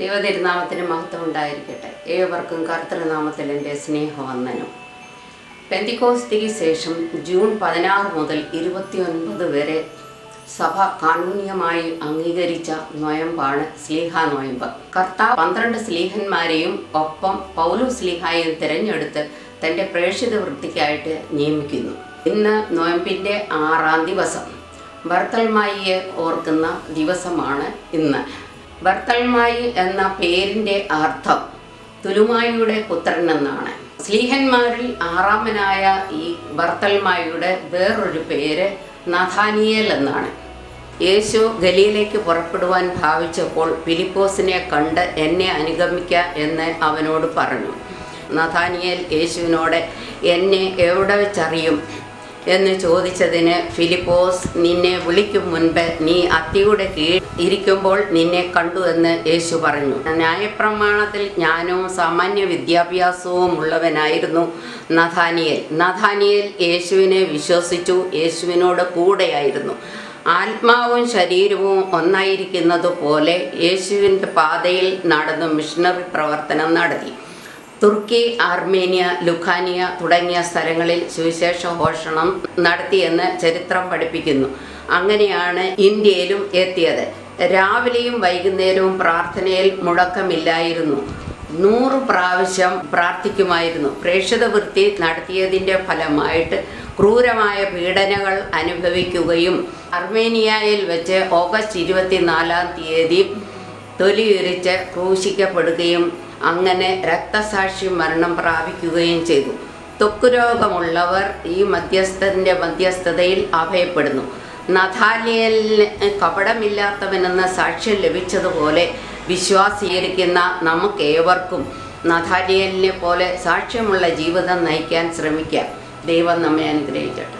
ദൈവതിരുനാമത്തിന് മഹത്വം ഉണ്ടായിരിക്കട്ടെ ഏവർക്കും കർത്തൃനാമത്തിൽ എന്റെ സ്നേഹവന്ദനം. പെന്തിക്കോസ്തിക്ക് ശേഷം ജൂൺ പതിനാറ് മുതൽ ഇരുപത്തിയൊൻപത് വരെ സഭ കാനൂന്യമായി അംഗീകരിച്ച നോയമ്പാണ് സ്ലീഹ നോയമ്പ്. കർത്താവ് പന്ത്രണ്ട് സ്ലീഹന്മാരെയും ഒപ്പം പൗലു സ്ലീഹായും തിരഞ്ഞെടുത്ത് തന്റെ പ്രേക്ഷിത വൃത്തിക്കായിട്ട് നിയമിക്കുന്നു. ഇന്ന് നോയമ്പിന്റെ ആറാം ദിവസം. ഭർത്തൽമായിയെ ഓർക്കുന്ന ദിവസമാണ് ഇന്ന്. ബർത്തൽമായി എന്ന പേരിന്റെ അർത്ഥം തുലുമായിയുടെ പുത്രൻ എന്നാണ് സ്ലീഹന്മാരിൽ ആറാമനായ ഈ ബർത്തൽമായിയുടെ വേറൊരു പേര് നഥാനിയേൽ എന്നാണ്. യേശു ഗലിയിലേക്ക് പുറപ്പെടുവാൻ ഭാവിച്ചപ്പോൾ ഫിലിപ്പോസിനെ കണ്ട് എന്നെ അനുഗമിക്ക എന്ന് അവനോട് പറഞ്ഞു. നഥാനിയേൽ യേശുവിനോട് എന്നെ എവിടെ വെച്ചറിയും? എന്ന് ചോദിച്ചതിന് ഫിലിപ്പോസ് നിന്നെ വിളിക്കും മുൻപ് നീ അത്തിയുടെ കീഴ് ഇരിക്കുമ്പോൾ നിന്നെ കണ്ടു എന്ന് യേശു പറഞ്ഞു. ന്യായപ്രമാണത്തിൽ ജ്ഞാനവും സാമാന്യ വിദ്യാഭ്യാസവും ഉള്ളവനായിരുന്നു നഥാനിയൽ. നഥാനിയൽ യേശുവിനെ വിശ്വസിച്ചു യേശുവിനോട് കൂടെയായിരുന്നു. ആത്മാവും ശരീരവും ഒന്നായിരിക്കുന്നത് പോലെ യേശുവിന്റെ പാതയിൽ നടന്നു മിഷണറി പ്രവർത്തനം നടത്തി. തുർക്കി ആർമേനിയ ലുഖാനിയ തുടങ്ങിയ സ്ഥലങ്ങളിൽ സുവിശേഷ ഘോഷണം നടത്തിയെന്ന് ചരിത്രം പഠിപ്പിക്കുന്നു. അങ്ങനെയാണ് ഇന്ത്യയിലും എത്തിയത്. രാവിലെയും വൈകുന്നേരവും പ്രാർത്ഥനയിൽ മുടക്കമില്ലായിരുന്നു. നൂറ് പ്രാവശ്യം പ്രാർത്ഥിക്കുമായിരുന്നു. പ്രേക്ഷിത വൃത്തി നടത്തിയതിന്റെ ഫലമായിട്ട് ക്രൂരമായ പീഡനകൾ അനുഭവിക്കുകയും അർമേനിയയിൽ വെച്ച് ഓഗസ്റ്റ് ഇരുപത്തിനാലാം തീയതി തൊലിയുരിച്ച് ക്രൂശിക്കപ്പെടുകയും അങ്ങനെ രക്തസാക്ഷി മരണം പ്രാപിക്കുകയും ചെയ്തു. ത്വക്ക് രോഗമുള്ളവർ ഈ മധ്യസ്ഥന്റെ മധ്യസ്ഥതയിൽ അഭയപ്പെടുന്നു. നഥാലിയലിന് കപടമില്ലാത്തവനെന്ന സാക്ഷ്യം ലഭിച്ചതുപോലെ വിശ്വാസീകരിക്കുന്ന നമുക്കേവർക്കും നഥാലിയലിനെ പോലെ സാക്ഷ്യമുള്ള ജീവിതം നയിക്കാൻ ശ്രമിക്കാം. ദൈവം നമ്മെ അനുഗ്രഹിക്കട്ടെ.